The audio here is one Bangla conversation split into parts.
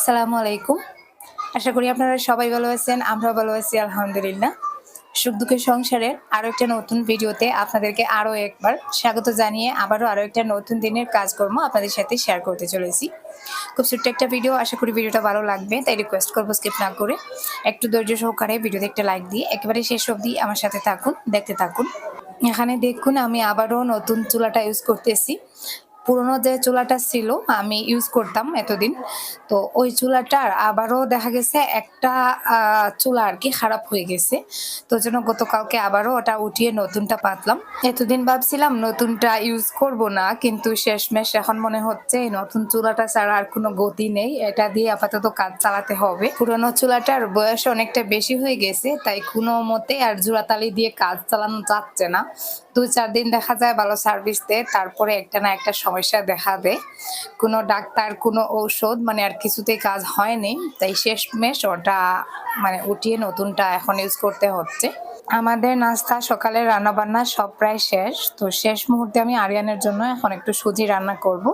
আসসালামু আলাইকুম আশা করি আপনারা সবাই ভালো আছেন আমরা ভালো আছি, আলহামদুলিল্লাহ। সুখ দুঃখের সংসারের আরও একটা নতুন ভিডিওতে আপনাদেরকে আরও একবার স্বাগত জানিয়ে আবারও আরও একটা নতুন দিনের কাজকর্ম আপনাদের সাথে শেয়ার করতে চলেছি। খুব ছোট্ট একটা ভিডিও আশা করি ভিডিওটা ভালো লাগবে, তাই রিকোয়েস্ট করব স্কিপ না করে। একটু ধৈর্য সহকারে ভিডিওতে একটা লাইক দিয়ে একেবারে শেষ অবধি আমার সাথে থাকুন, দেখতে থাকুন। এখানে দেখুন আমি আবারও নতুন চুলাটা ইউজ করতেছি। পুরোনো যে চুলাটা ছিল, আমি ইউজ করতাম এতদিন। তো ওই চুলাটার আবারও দেখা গেছে একটা চুলা আর কি খারাপ হয়ে গেছে। তো জন্য গতকালকে আবারও ওটা উঠিয়ে নতুনটা পাতলাম। এতদিন ভাবছিলাম নতুনটা ইউজ করব না, কিন্তু শেষমেশ এখন মনে হচ্ছে নতুন চুলাটা ছাড়া আর কোনো গতি নেই। এটা দিয়ে আপাতত কাজ চালাতে হবে। পুরোনো চুলাটার বয়স অনেকটা বেশি হয়ে গেছে, তাই কোনো মতে আর জোড়াতালি দিয়ে কাজ চালানো যাচ্ছে না। দুই, চার দিন দেখা যায় ভালো সার্ভিস দেয়, তারপরে একটা না একটা সমস্যা দেখা দেয়। কোনো ডাক্তার, কোনো ঔষধ মানে আর কিছুতেই কাজ হয়নি। তাই শেষমেশ ওটা মানে উঠিয়ে নতুনটা এখন ইউজ করতে হচ্ছে। আমাদের নাস্তা সকালে রান্না বান্না সব প্রায় শেষ। তো শেষ মুহূর্তে আমি আরিয়ানের জন্য এখন একটু সুজি রান্না করব।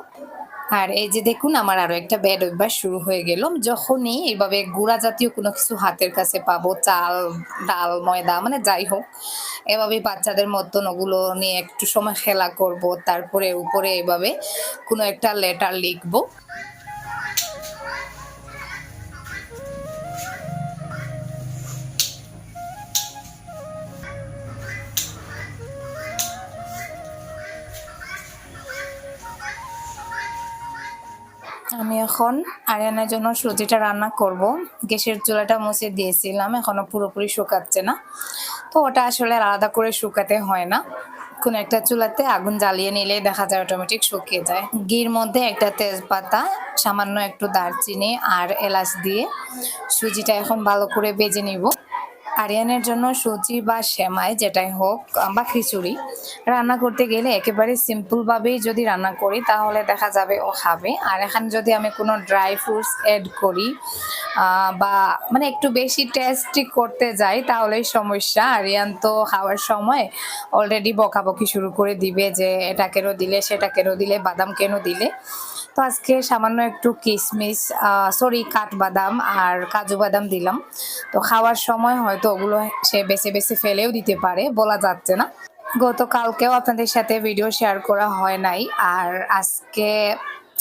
আর এই যে দেখুন, আমার আরও একটা ব্যাড অভ্যাস শুরু হয়ে গেল। যখনই এইভাবে গুঁড়া জাতীয় কোনো কিছু হাতের কাছে পাবো, চাল, ডাল, ময়দা মানে যাই হোক এভাবে বাচ্চাদের মতন ওগুলো নিয়ে একটু সময় খেলা করব, তারপরে উপরে এভাবে কোনো একটা লেটার লিখব। আমি এখন আরিয়ানার জন্য সুজিটা রান্না করব। গ্যাসের চুলাটা মুছে দিয়েছিলাম এখনও পুরোপুরি শুকাচ্ছে না। তো ওটা আসলে আলাদা করে শুকাতে হয় না। কোনো একটা চুলাতে আগুন জ্বালিয়ে নিলেই দেখা যায় অটোমেটিক শুকিয়ে যায়। ঘির মধ্যে একটা তেজপাতা, সামান্য একটু দারচিনি আর এলাচ দিয়ে সুজিটা এখন ভালো করে বেজে নিব। আরিয়ানের জন্য সুজি বা সেমাই যেটাই হোক বা খিচুড়ি রান্না করতে গেলে একেবারে সিম্পলভাবেই যদি রান্না করি, তাহলে দেখা যাবে ও খাবে। আর এখানে যদি আমি কোনো ড্রাই ফ্রুটস অ্যাড করি বা মানে একটু বেশি টেস্টি করতে যাই, তাহলেই সমস্যা। আরিয়ান তো খাওয়ার সময় অলরেডি বকাবকি শুরু করে দিবে যে, এটা কেন দিলে, সেটা কেন দিলে, বাদাম কেন দিলে? তো আজকে সামান্য একটু কিশমিশ সরি, কাঠবাদাম আর কাজু বাদাম দিলাম। তো খাওয়ার সময় হয়তো ওগুলো সে বেছে বেছে ফেলেও দিতে পারে, বলা যাচ্ছে না। গতকালকেও আপনাদের সাথে ভিডিও শেয়ার করা হয় নাই, আর আজকে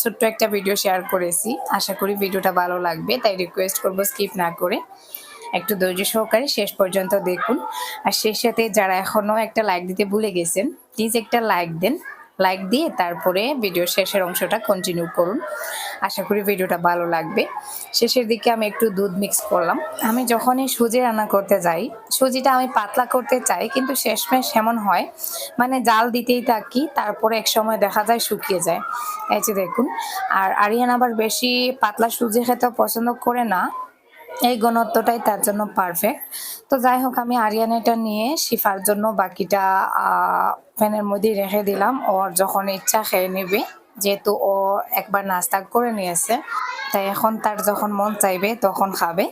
ছোট্ট একটা ভিডিও শেয়ার করেছি। আশা করি ভিডিওটা ভালো লাগবে, তাই রিকোয়েস্ট করব স্কিপ না করে। একটু ধৈর্য সহকারে শেষ পর্যন্ত দেখুন। আর শেষ সাথে যারা এখনও একটা লাইক দিতে ভুলে গেছেন প্লিজ একটা লাইক দেন। লাইক দিয়ে তারপরে ভিডিও শেষের অংশটা কন্টিনিউ করুন। আশা করি ভিডিওটা ভালো লাগবে। শেষের দিকে আমি একটু দুধ মিক্স করলাম। আমি যখনই সুজি রান্না করতে যাই, সুজিটা আমি পাতলা করতে চাই, কিন্তু শেষমেশ এমন হয় মানে জাল দিতেই থাকি, তারপরে এক সময় দেখা যায় শুকিয়ে যায়। এই যে দেখুন, আর আরিয়ান আবার বেশি পাতলা সুজি খেতে পছন্দ করে না। এই ঘনত্বটাই তার জন্য পারফেক্ট তো যাই হোক, আমি আরিয়ানাটা নিয়ে শিফার জন্য বাকিটা ফ্যানের মধ্যে রেখে দিলাম। ওর যখন ইচ্ছা খেয়ে নেবে, যেহেতু ও একবার নাস্তা করে নিয়েছে, তাই এখন তার যখন মন চাইবে তখন খাবে।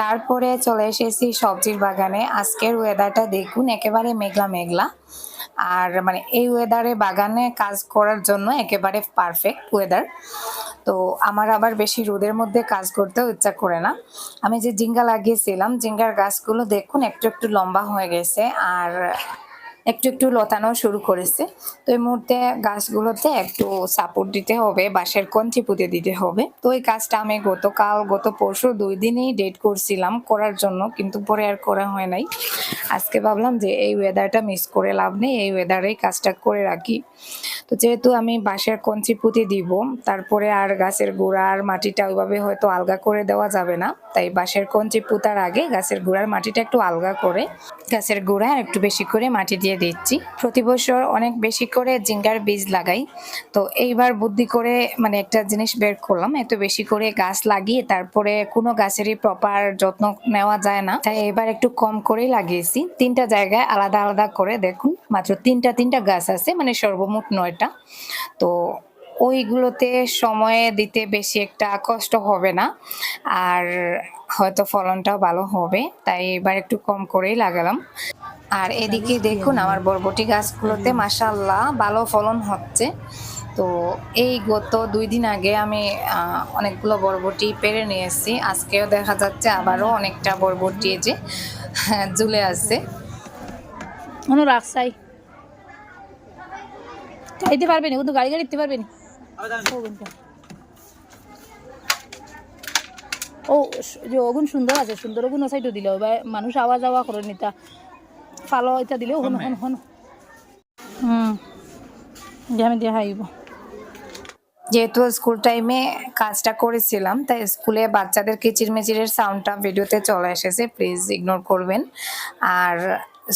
তারপরে চলে এসেছি সবজির বাগানে। আজকের ওয়েদারটা দেখুন, একেবারে মেঘলা মেঘলা আর মানে এই ওয়েদারে বাগানে কাজ করার জন্য একেবারে পারফেক্ট ওয়েদার তো আমার আবার বেশি রোদের মধ্যে কাজ করতেও ইচ্ছা করে না। আমি যে জিঙ্গা লাগিয়েছিলাম জিঙ্গার গাছগুলো দেখুন একটু একটু লম্বা হয়ে গেছে। আর একটু একটু লতানো শুরু করেছে। তো এই মুহূর্তে গাছগুলোতে একটু সাপোর্ট দিতে হবে, বাঁশের কঞ্চি পুঁতে দিতে হবে। তো এই কাজটা আমি গতকাল, গত পরশু দুই দিনেই ডেট করছিলাম করার জন্য, কিন্তু পরে আর করা হয় নাই। আজকে ভাবলাম যে এই ওয়েদারটা মিস করে লাভ নেই, এই ওয়েদারেই কাজটা করে রাখি। তো যেহেতু আমি বাঁশের কঞ্চি পুঁতে দিব, তারপরে আর গাছের গোড়ার মাটিটা ওইভাবে হয়তো আলগা করে দেওয়া যাবে না। তাই বাঁশের কঞ্চি পুঁতার আগে গাছের গোড়ার মাটিটা একটু আলগা করে, গাছের গোড়ায় একটু বেশি করে মাটি দিয়ে দিচ্ছি। প্রতি বছর অনেক বেশি করে জিঙ্গার বীজ লাগাই। তো এইবার বুদ্ধি করে মানে একটা জিনিস বের করলাম, এত বেশি করে গাছ লাগিয়ে তারপরে কোনো গাছেরই প্রপার যত্ন নেওয়া যায় না। তাই এবার একটু কম করেই লাগিয়েছি। তিনটা জায়গায় আলাদা আলাদা করে দেখুন, মাত্র তিনটা তিনটা গাছ আছে মানে সর্বমোট নয়টা। তো ওইগুলোতে সময় দিতে বেশি একটা কষ্ট হবে না, আর হয়তো ফলনটাও ভালো হবে। তাই এবার একটু কম করেই লাগালাম। আর এদিকে দেখুন আমার বরবটি গাছগুলোতে মাসাল্লাহ ভালো ফলন হচ্ছে। তো এই গত দুই দিন আগে আমি অনেকগুলো বরবটি পেরে নিয়ে এসেছি আজকেও দেখা যাচ্ছে আবারও অনেকটা বরবটি যে হ্যাঁ, ঝুলে আছে। মনে রাখছাই চাইতে পারবেনি কিন্তু গাড়ি গাড়ি দিতে পারবেনি ও যে ওগুন সুন্দর আছে সুন্দর ওগুন সাইডও দিলে মানুষ আওয়া যাওয়া করে নিতা। ফালো এটা দিলেও শুন শুন শুন। হুম। দিয়ে আমি দিয়ে হাইব। যেহেতু স্কুল টাইমে কাজটা করেছিলাম তাই স্কুলে বাচ্চাদের কিচিরমিচিরের সাউন্ডটা ভিডিওতে চলে এসেছে প্লিজ ইগনোর করবেন। আর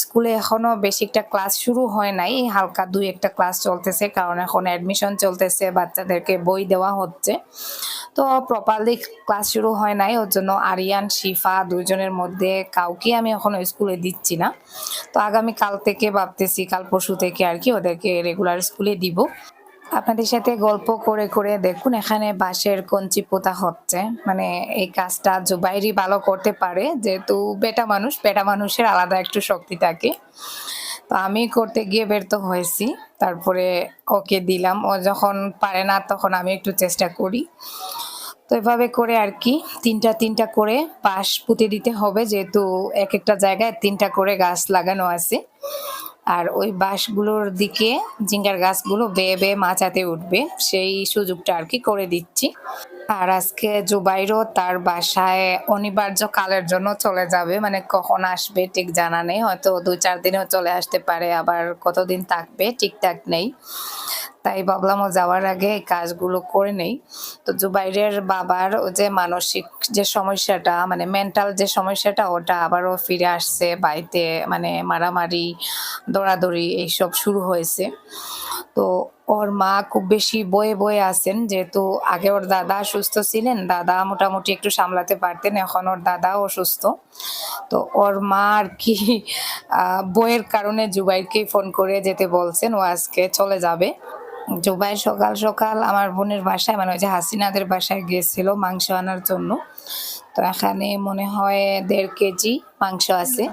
স্কুলে এখনও বেশি একটা ক্লাস শুরু হয় নাই, হালকা দুই একটা ক্লাস চলতেছে, কারণ এখন অ্যাডমিশন চলতেছে, বাচ্চাদেরকে বই দেওয়া হচ্ছে। তো প্রপারলি ক্লাস শুরু হয় নাই, ওর জন্য আরিয়ান, শিফা দুজনের মধ্যে কাউকে আমি এখনও স্কুলে দিচ্ছি না। তো আগামী কাল থেকে ভাবতেছি, কাল পরশু থেকে আর কি ওদেরকে রেগুলার স্কুলে দিব। আপনাদের সাথে গল্প করে করে দেখুন, এখানে বাঁশের কঞ্চি পোতা হচ্ছে। মানে এই কাজটা জুবাইরি ভালো করতে পারে, যেহেতু বেটা মানুষ, বেটা মানুষের আলাদা একটু শক্তি থাকে। তো আমি করতে গিয়ে ব্যর্থ হয়েছি, তারপরে ওকে দিলাম। ও যখন পারে না, তখন আমি একটু চেষ্টা করি। তো এভাবে করে আর কি, তিনটা তিনটা করে পাশ পুঁতে দিতে হবে, যেহেতু এক একটা জায়গায় তিনটা করে গাছ লাগানো আছে। আর ওই বাঁশগুলোর দিকে জিঙ্গার গাছগুলো বেয়ে বেয়ে মাচাতে উঠবে, সেই সুযোগটা আর কি করে দিচ্ছি। আর আজকে জুবাইরও তার বাসায় অনিবার্য কালের জন্য চলে যাবে মানে কখন আসবে ঠিক জানা নেই, হয়তো দু চার দিনেও চলে আসতে পারে, আবার কতদিন থাকবে ঠিকঠাক নেই। তাই ভাবলাম ও যাওয়ার আগে এই কাজগুলো করে নেই। তো জুবাইরের বাবার ও যে মানসিক যে সমস্যাটা মানে মেন্টাল যে সমস্যাটা, ওটা আবারও ফিরে আসছে বাড়িতে মানে মারামারি, দৌড়াদৌড়ি এইসব শুরু হয়েছে। তো ওর মা খুব বেশি বয়ে বয়ে আছেন, যেহেতু আগে ওর দাদা সুস্থ ছিলেন, দাদা মোটামুটি একটু সামলাতে পারতেন, এখন ওর দাদাও অসুস্থ। তো ওর মা আর কি বইয়ের কারণে জুবাইরকে ফোন করে যেতে বলছেন, ও আজকে চলে যাবে। জুবাই সকাল সকাল আমার বোনের বাসায় মানে ওই যে হাসিনাদের বাসায় গিয়েছিল মাংস আনার জন্য। তো এখানে মনে হয় দেড় কেজি মাংস আছে।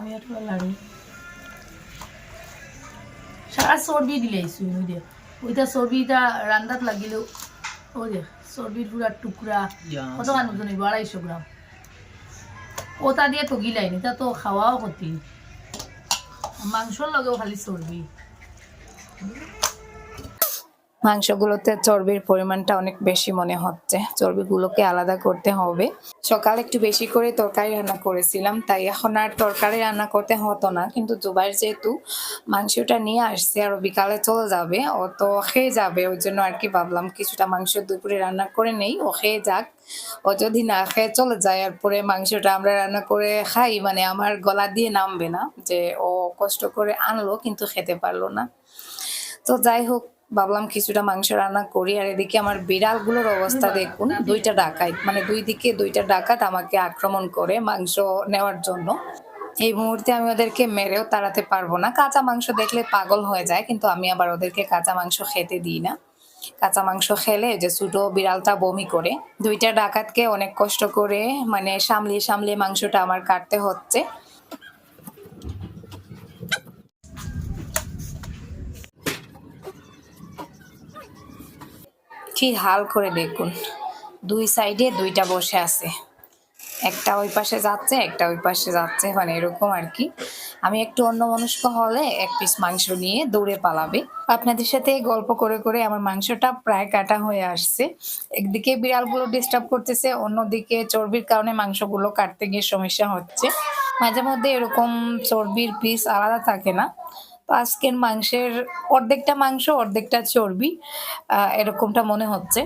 সারা চর্বি দিলে ওই ওইটা চর্বিটা রান্দাত লাগিলেও ওই দে চর্বির পুরা টুকরা কত গান ওজন হইব? আড়াইশো গ্রাম। ওটা দিয়ে তো গিলাইনি তা তো খাওয়াও ক্ষতি। মাংসর লগেও খালি চর্বি। মাংসগুলোতে চর্বির পরিমাণটা অনেক বেশি মনে হচ্ছে। চর্বিগুলোকে আলাদা করতে হবে। সকালে একটু বেশি করে তরকারি রান্না করেছিলাম, তাই এখন আর তরকারি রান্না করতে হতো না। কিন্তু জুবাইর যেহেতু মাংসটা নিয়ে আসছে, আর বিকালে চলে যাবে, ও তো খেয়ে যাবে, ওই জন্য আর কি ভাবলাম কিছুটা মাংস দুপুরে রান্না করে নেই, ও খেয়ে যাক। ও যদি না খেয়ে চলে যায় আর পরে মাংসটা আমরা রান্না করে খাই মানে আমার গলা দিয়ে নামবে না যে ও কষ্ট করে আনলো, কিন্তু খেতে পারল না। তো যাই হোক ভাবলাম কিছুটা মাংস রান্না করি আর এদিকে আমার বিড়ালগুলোর অবস্থা দেখুন দুইটা ডাকাত মানে দুই দিকে দুইটা ডাকাত আমাকে আক্রমণ করে মাংস নেওয়ার জন্য। এই মুহূর্তে আমি ওদেরকে মেরেও তাড়াতে পারব না। কাঁচা মাংস দেখলে পাগল হয়ে যায় কিন্তু আমি আবার ওদেরকে কাঁচা মাংস খেতে দিই না। কাঁচা মাংস খেলে যে ছোটো বিড়ালটা বমি করে দুইটা ডাকাতকে অনেক কষ্ট করে মানে সামলিয়ে সামলিয়ে মাংসটা আমার কাটতে হচ্ছে। কি হাল করে দেখুন দুই সাইডে দুইটা বসে আছে। একটা ওই পাশে যাচ্ছে, একটা ওই পাশে যাচ্ছে মানে এরকম আর কি। আমি একটু অন্য মনস্ক হলে এক পিস মাংস নিয়ে দৌড়ে পালাবে। আপনাদের সাথে গল্প করে করে আমার মাংসটা প্রায় কাটা হয়ে আসছে। একদিকে বিড়ালগুলো ডিস্টার্ব করতেছে, অন্যদিকে চর্বির কারণে মাংসগুলো কাটতে গিয়ে সমস্যা হচ্ছে। মাঝে মধ্যে এরকম চর্বির পিস আলাদা থাকে না। আজকের মাংসের অর্ধেকটা মাংস, অর্ধেকটা চর্বি এরকমটা মনে হচ্ছে।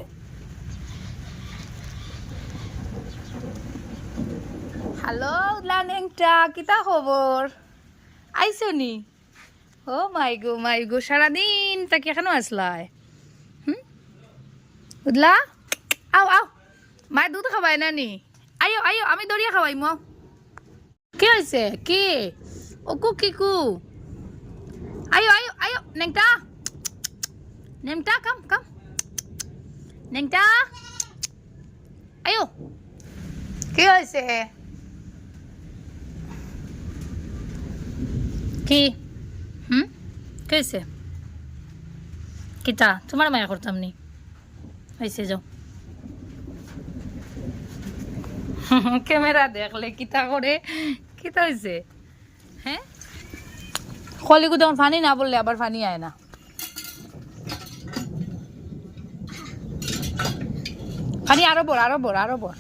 হ্যালো লানেংটা কিতা খবর? আইসো নি ও মাই গো মাই গো, সারাদিন তাকে এখানে আসলাই। হুম? বুঝলা আও আও, মায়ের দুধ খাবাই না নি? আয়ো আয়ো আমি দরিয়া খাওয়াই ম কি হয়েছে কি? ও কু কি কু আয়ো আয়ো আয়ো নেংটা নেংটা কাম কাম নেংটা আয়ো কি হয়েছে কি হুম কেছে কিতা তোমার মায়া করতাম নি হয়েছে যাও ক্যামেরা দেখলে কিতা করে কিতা হয়েছে হ্যাঁ কলিগু তখন ফানি না বললে আবার ফানি আয় না। ফানি আরও বড় আরও বড় আরও বড়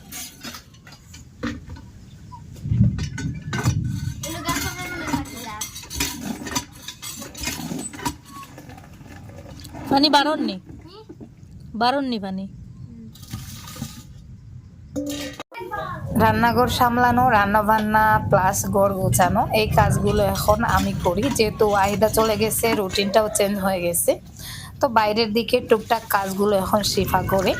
ফানি বারণ নি বারণ নি পানি রান্নাঘর সামলানো রান্না বান্না প্লাস ঘর গোছানো, এই কাজগুলো এখন আমি করি। যেহেতু আহিদা চলে গেছে, রুটিনটাও চেঞ্জ হয়ে গেছে। তো বাইরের দিকে টুকটাক কাজগুলো এখন শিফা করে।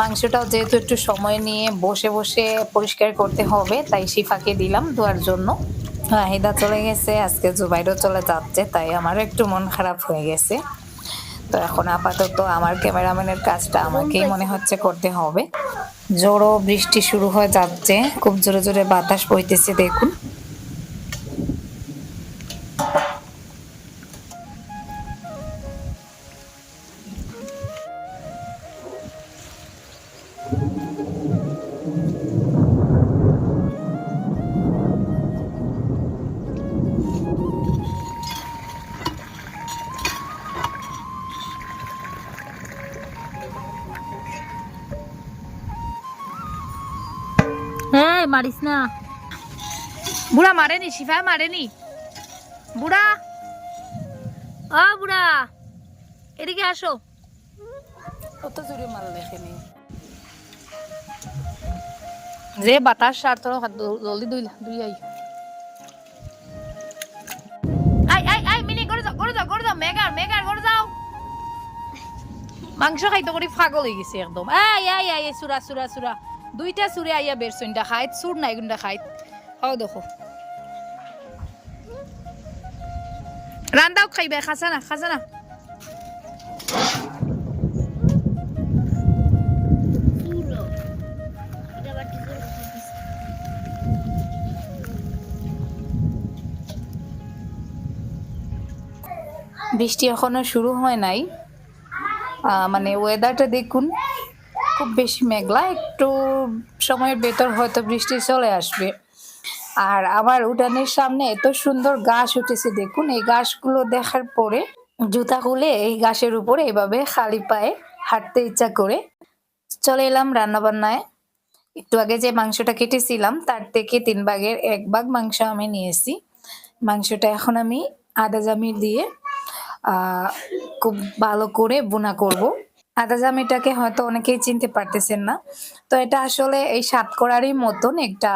মাংসটাও যেহেতু একটু সময় নিয়ে বসে বসে পরিষ্কার করতে হবে, তাই শিফাকে দিলাম ধোয়ার জন্য। আহিদা চলে গেছে, আজকে জুবাইরও চলে যাচ্ছে, তাই আমার একটু মন খারাপ হয়ে গেছে। তো এখন আপাতত আমার ক্যামেরাম্যানের কাজটা আমাকেই মনে হচ্ছে করতে হবে। জোরো বৃষ্টি শুরু হয়ে যাচ্ছে। খুব জোরে জোরে বাতাস বইতেছে, দেখুন। মারিস না। বুড়া মারেনি শিফায় মারেনি। বুড়া। ও বুড়া। এদিকে আসো। কত জোরে মাল দেখেনি যে বাতাস সার তোর জলদি দুই দুই আই। আই আই আই মিনি করে যাও করে যাও করে যাও মেগার মেগার করে যাও। মাংস খাইতে করে ফাগল হয়ে গেছে একদম। আই আই আই সুরা সুরা সুরা দুইটা সুরে আইয়া বেরছইনটা খাইত সুর নাই গুন্ডা খাইত হাও দেখো। রান্দাও খাইবে খাসা না খাসা না বৃষ্টি এখনও শুরু হয় নাই। মানে ওয়েদারটা দেখুন। খুব বেশি মেঘলা, একটু সময়ের ভেতর হয়তো বৃষ্টি চলে আসবে। আর আমার উঠানের সামনে এত সুন্দর গাছ উঠেছে, দেখুন, এই গাছগুলো দেখার পরে জুতা খুলে এই গাছের উপরে এভাবে খালি পায়ে হাঁটতে ইচ্ছা করে চলে এলাম রান্নাবান্নায়। একটু আগে যে মাংসটা কেটেছিলাম, তার থেকে তিন ভাগের এক ভাগ মাংস আমি নিয়েছি। মাংসটা এখন আমি আদা জামির দিয়ে খুব ভালো করে বোনা করব। আদা জামিটাকে হয়তো অনেকেই চিনতে পারতেছেন না। তো এটা আসলে এই সাতকরারই মতন একটা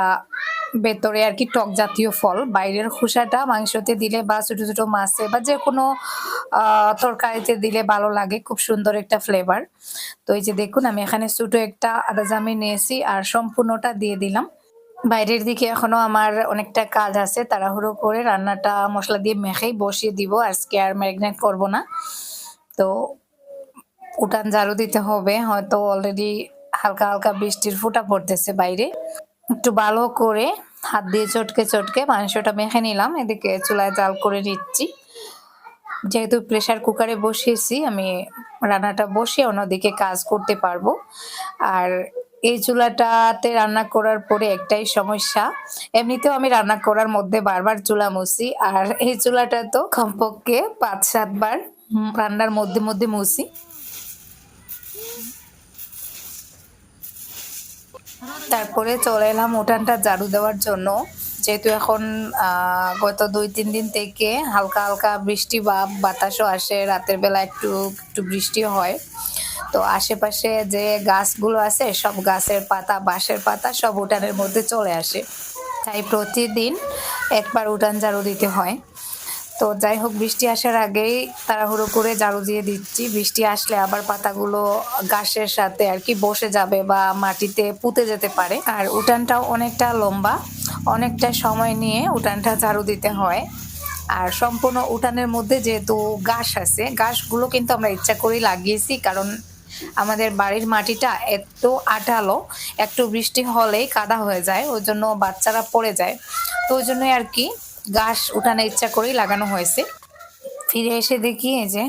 ভেতরে আর কি টক জাতীয় ফল। বাইরের খোসাটা মাংসতে দিলে বা ছোট ছোট মাছে বা যে কোনো তরকারিতে দিলে ভালো লাগে, খুব সুন্দর একটা ফ্লেভার তো এই যে দেখুন, আমি এখানে ছোট একটা আদা জামি নিয়েছি আর সম্পূর্ণটা দিয়ে দিলাম। বাইরের দিকে এখনও আমার অনেকটা কাজ আছে, তাড়াহুড়ো করে রান্নাটা মশলা দিয়ে মেখেই বসিয়ে দিব। আজকে আর ম্যারিনেট করব না। তো উঠান ঝাড়ু দিতে হবে। হয়তো অলরেডি হালকা হালকা বৃষ্টির ফোঁটা পড়তেছে বাইরে। একটু ভালো করে হাত দিয়ে চটকে চটকে মাংসটা মেখে নিলাম। এদিকে চুলায় জাল করে নিচ্ছি। যেহেতু প্রেসার কুকারে বসিয়েছি, আমি রান্নাটা বসিয়ে অন্যদিকে কাজ করতে পারব। আর এই চুলাটাতে রান্না করার পরে একটাই সমস্যা, এমনিতেও আমি রান্না করার মধ্যে বারবার চুলা মুছি, আর এই চুলাটা তো কমপক্ষে পাঁচ সাতবার রান্নার মধ্যে মধ্যে মুছি। তারপরে চলে এলাম উঠানটা ঝাড়ু দেওয়ার জন্য। যেহেতু এখন গত দুই, তিন দিন থেকে হালকা হালকা বৃষ্টি বা বাতাসও আসে, রাতের বেলা একটু একটু বৃষ্টি হয়। তো আশেপাশে যে গাছগুলো আছে, সব গাছের পাতা, বাঁশের পাতা সব উঠানের মধ্যে চলে আসে। তাই প্রতিদিন একবার উঠান ঝাড়ু দিতে হয়। তো যাই হোক, বৃষ্টি আসার আগেই তাড়াহুড়ো করে ঝাড়ু দিয়ে দিচ্ছি। বৃষ্টি আসলে আবার পাতাগুলো গাছের সাথে আর কি বসে যাবে বা মাটিতে পুঁতে যেতে পারে। আর উঠানটাও অনেকটা লম্বা, অনেকটা সময় নিয়ে উঠানটা ঝাড়ু দিতে হয়। আর সম্পূর্ণ উঠানের মধ্যে যেহেতু ঘাস আছে, ঘাসগুলো কিন্তু আমরা ইচ্ছা করেই লাগিয়েছি, কারণ আমাদের বাড়ির মাটিটা এত আঠালো, একটু বৃষ্টি হলেই কাদা হয়ে যায়, ওই জন্য বাচ্চারা পড়ে যায়। তো ওই জন্যই আর কি ঘাস উঠানে ইচ্ছা করেই লাগানো হয়েছে। ফিরে এসে দেখি এই যে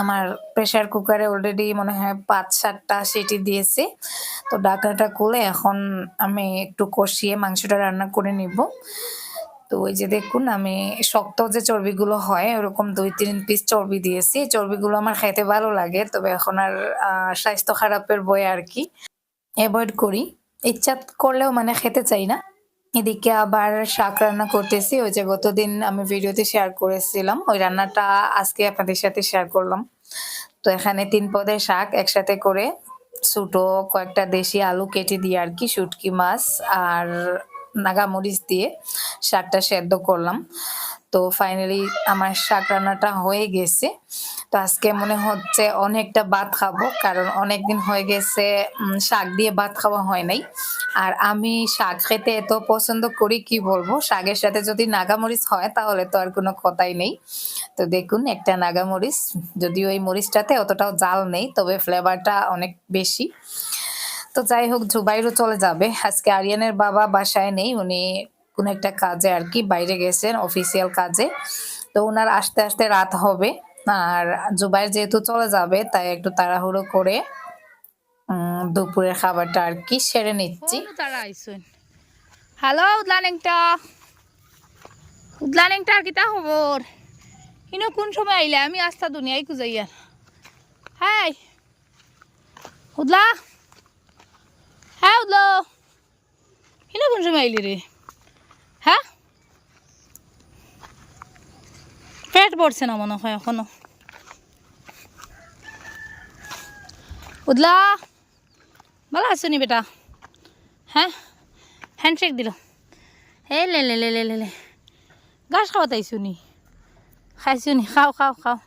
আমার প্রেসার কুকারে অলরেডি মনে হয় পাঁচ সাতটা সিটি দিয়েছে। তো ঢাকনাটা খুলে এখন আমি একটু কষিয়ে মাংসটা রান্না করে নিব। তো ওই যে দেখুন, আমি শক্ত যে চর্বিগুলো হয়, ওরকম দুই তিন পিস চর্বি দিয়েছি। চর্বিগুলো আমার খেতে ভালো লাগে, তবে এখন আর স্বাস্থ্য খারাপের বই আর কি অ্যাভয়েড করি। ইচ্ছা করলেও মানে খেতে চাই না। এদিকে আবার শাক রান্না করতেছি। ওই যে গতদিন আমি ভিডিওতে শেয়ার করেছিলাম। ওই রান্নাটা আজকে আপনাদের সাথে শেয়ার করলাম। তো এখানে তিন পদের শাক একসাথে করে ছোটো কয়েকটা দেশি আলু কেটে দিয়ে আর কি, শুটকি মাছ আর নাগামরিচ দিয়ে শাকটা সেদ্ধ করলাম। তো ফাইনালি আমার শাক রান্নাটা হয়ে গেছে। তো আজকে মনে হচ্ছে অনেকটা ভাত খাব, কারণ অনেক দিন হয়ে গেছে শাক দিয়ে ভাত খাওয়া হয় নাই। আর আমি শাক খেতে এত পছন্দ করি, কি বলব? শাকের সাথে যদি নাগামরিচ হয়, তাহলে তো আর কোনো কথাই নেই। তো দেখুন, একটা নাগামরিচ যদিও এই মরিচটাতে অতটাও জাল নেই, তবে ফ্লেভারটা অনেক বেশি। তো যাই হোক, জুবাইরও চলে যাবে। আজকে আরিয়ানের বাবা বাসায় নেই, উনি কোন একটা কাজে আর কি বাইরে গেছেন অফিসিয়াল কাজে। তো ওনার আসতে আসতে রাত হবে। আর জুবাইর যেহেতু চলে যাবে, তাই একটু তাড়াহুড়ো করে দুপুরের খাবারটা আর কি সেরে নিচ্ছি। আইসুন। হ্যালো, উদলানেংটা। উদলানেংটা আর কিতা খবর? ইনো কোন সময় আইলে? আমি আস্তা দুনিয়ায় খুঁজাইয়া হাই। উদলা। উদলো ইনো কোন সময় আইলি রে হ্যাঁ পেট পড়ছে না মনে হয় এখনও উদলা ভালো আছো নি বেটা হ্যাঁ হ্যান্ডশেক দিল হে লে লে লে লে লে ঘাস খাওয়াতাইছো নি খাইছো নি খাও খাও খাও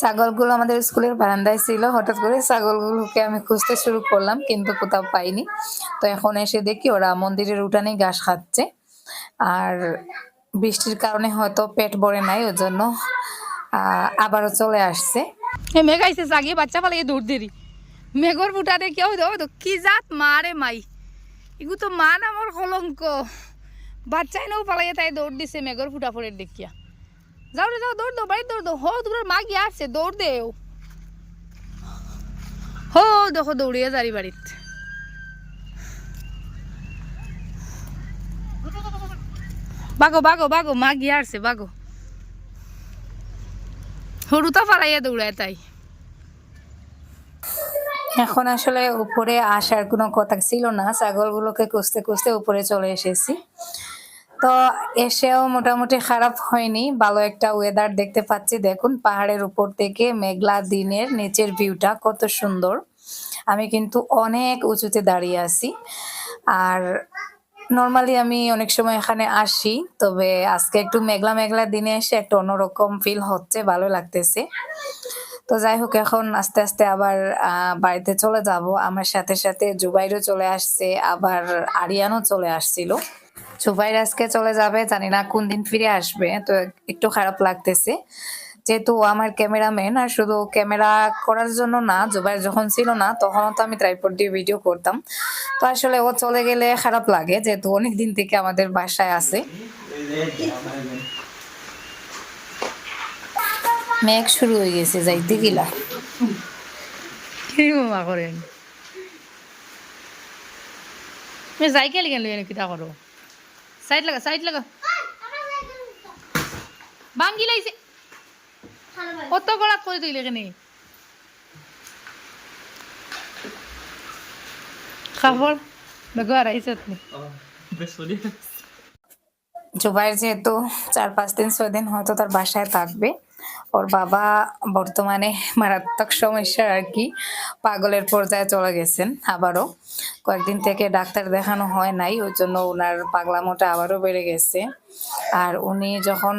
ছাগলগুলো আমাদের স্কুলের বারান্দায় ছিল, হঠাৎ করে ছাগলগুলোকে আমি খুঁজতে শুরু করলাম, কিন্তু কোথাও পাইনি। তো এখন এসে দেখি ওরা মন্দিরের উঠানে ঘাস খাচ্ছে। আর বৃষ্টির কারণে হয়তো পেট ভরে নাই ওই জন্য আবারও চলে আসছে। মেঘ আইসে জাগিয়ে বাচ্চা পালিয়ে দৌড় দেরি মেঘর বুটাতে কেউ তো কি জাত মারে মাই। এগু তো মা নামর কলঙ্ক বাচ্চাই নাও পালাইয়ে তাই দৌড় দিছে মেঘর ফুটা ফোড়ে দেখিয়া। যাও রে, যাও, দৌড় দাও, বাড়ি দৌড় দাও। হো, তোমার মা গিয়ে আসছে, দৌড় দেও। হো, দেখো দৌড়িয়ে যারি বাড়িত। বাগো বাগো বাগো মা গিয়ে আসছে, বাগো। হরুতা ফালাইয়া দৌড়ায় তাই। এখন আসলে উপরে আসার কোনো কথা ছিল না। ছাগলগুলোকে খুঁজতে খুঁজতে উপরে চলে এসেছি। তো এসেও মোটামুটি খারাপ হয়নি। ভালো একটা ওয়েদার দেখতে পাচ্ছি। দেখুন, পাহাড়ের উপর থেকে মেঘলা দিনের নিচের ভিউটা কত সুন্দর। আমি কিন্তু অনেক উঁচুতে দাঁড়িয়ে আছি। আর নর্মালি আমি অনেক সময় এখানে আসি, তবে আজকে একটু মেঘলা মেঘলা দিনে এসে একটু অন্যরকম ফিল হচ্ছে, ভালো লাগতেছে। তো যাই হোক, এখন আস্তে আস্তে আবার বাড়িতে চলে যাব। আমার সাথে সাথে জুবাইরও চলে আসছে, আবার আরিয়ানও চলে আসছিল। চলে যাবে, জানি না কোন দিন ফিরে আসবে, তো একটু খারাপ লাগতেছে। যেহেতু আমার ক্যামেরাম্যান আর শুধু ক্যামেরা করার জন্য না, জুবাইর যখন ছিল না তো আমি দিয়ে ভিডিও করতাম। তো আসলে ও চলে গেলে খারাপ লাগে, যেহেতু অনেক দিন থেকে আমাদের বাসায় আছে। মেঘ শুরু হয়ে গেছে, যাইতে গিলা। করেন? সাইকেল লইয়া কিতা করো? সাইড লাগা সাইড লাগা ভাঙ্গি লাইছে কত গড়াত করে দিলে কেনে খাবার বেগুয়ার আইছে আপনি জুবাইর যেহেতু চার পাঁচ দিন ছয় দিন হয়তো তার বাসায় থাকবে ওর বাবা বর্তমানে মারাত্মক সমস্যা আর কি। পাগলের পর্যায়ে চলে গেছেন আবারও। কয়েকদিন থেকে ডাক্তার দেখানো হয় নাই, ওই জন্য ওনার পাগলামোটা আবারও বেড়ে গেছে। আর উনি যখন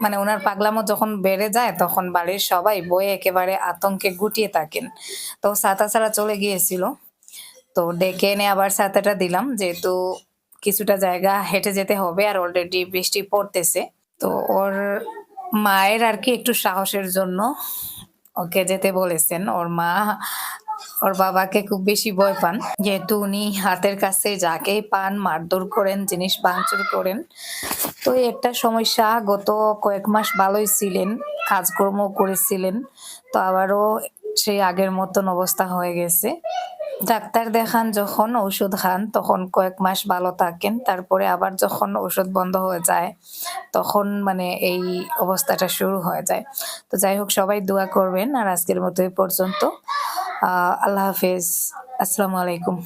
মানে ওনার পাগলামো যখন বেড়ে যায়, তখন বাড়ির সবাই বয়ে একেবারে আতঙ্কে গুটিয়ে থাকেন। তো সাতা ছাড়া চলে গিয়েছিল। তো ডেকে এনে আবার ছাতাটা দিলাম, যেহেতু কিছুটা জায়গা হেঁটে যেতে হবে আর অলরেডি বৃষ্টি পড়তেছে। তো ওর মায়ের আর কি একটু সাহসের জন্য ওকে যেতে বলেছেন। ওর মা, ওর বাবাকে খুব বেশি ভয় পান। যেহেতু উনি হাতের কাছে যাকেই পান, মারধর করেন, জিনিস ভাঙচুর করেন। তো একটা সমস্যা, গত কয়েক মাস ভালোই ছিলেন কাজকর্ম করেছিলেন। তো আবারও সেই আগের মতন অবস্থা হয়ে গেছে। ডাক্তার দেখান যখন ওষুধ খান, তখন কয়েক মাস ভালো থাকেন, তারপরে আবার যখন ওষুধ বন্ধ হয়ে যায়, তখন মানে এই অবস্থাটা শুরু হয়ে যায়। তো যাই হোক, সবাই দোয়া করবেন, আর আজকের মতো এই পর্যন্ত। আল্লাহ হাফেজ। আসসালামু আলাইকুম।